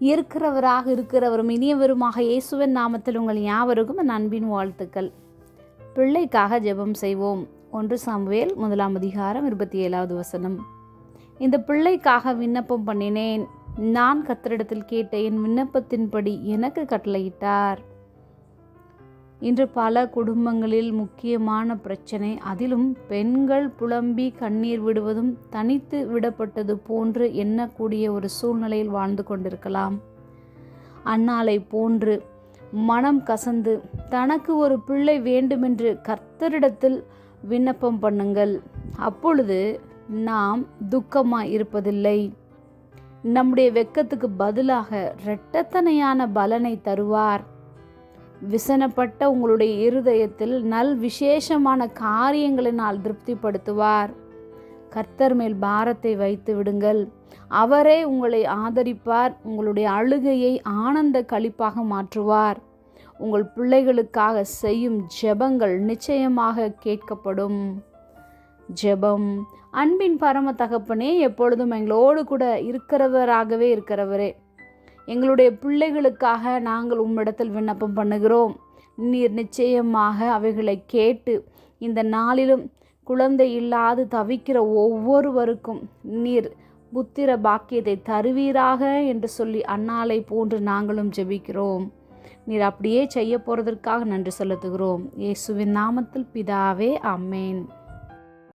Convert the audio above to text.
இருக்கிறவராக இருக்கிறவரும் இனியவருமாக இயேசுவின் நாமத்தில் உங்கள் யாவருக்கும் என் அன்பின் வாழ்த்துக்கள். பிள்ளைக்காக ஜெபம் செய்வோம். ஒன்று சாமுவேல் முதலாம் அதிகாரம் இருபத்தி ஏழாவது வசனம். இந்த பிள்ளைக்காக விண்ணப்பம் பண்ணினேன். நான் கத்தரிடத்தில் கேட்ட என் விண்ணப்பத்தின்படி எனக்கு கட்டளையிட்டார். இன்று பல குடும்பங்களில் முக்கியமான பிரச்சனை அதிலும் பெண்கள் புலம்பி கண்ணீர் விடுவதும் தனித்து விடப்பட்டது போன்று எண்ணக்கூடிய ஒரு சூழ்நிலையில் வாழ்ந்து கொண்டிருக்கலாம். அன்னாலை போன்று மனம் கசந்து தனக்கு ஒரு பிள்ளை வேண்டுமென்று கர்த்தரிடத்தில் விண்ணப்பம் பண்ணுங்கள். அப்பொழுது நாம் துக்கமாக இருப்பதில்லை. நம்முடைய வெக்கத்துக்கு பதிலாக இரட்டத்தனையான பலனை தருவார். விசனப்பட்ட உங்களுடைய இருதயத்தில் நல் விசேஷமான காரியங்களினால் திருப்திப்படுத்துவார். கர்த்தர் மேல் பாரத்தை வைத்து விடுங்கள். அவரே உங்களை ஆதரிப்பார். உங்களுடைய அழுகையை ஆனந்த கழிப்பாக மாற்றுவார். உங்கள் பிள்ளைகளுக்காக செய்யும் ஜெபங்கள் நிச்சயமாக கேட்கப்படும். ஜெபம். அன்பின் பரம தகப்பனே எப்பொழுதும் எங்களோடு கூட இருக்கிறவராகவே இருக்கிறவரே. எங்களுடைய பிள்ளைகளுக்காக நாங்கள் உம்மிடத்தில் விண்ணப்பம் பண்ணுகிறோம். நீர் நிச்சயமாக அவைகளை கேட்டு இந்த நாளிலும் குழந்தை இல்லாது தவிக்கிற ஒவ்வொருவருக்கும் நீர் புத்திர பாக்கியத்தை தருவீராக என்று சொல்லி அன்னாலை போன்று நாங்களும் ஜெபிக்கிறோம். நீர் அப்படியே செய்ய போகிறதற்காக நன்றி செலுத்துகிறோம். இயேசுவின் நாமத்தில் பிதாவே அம்மேன்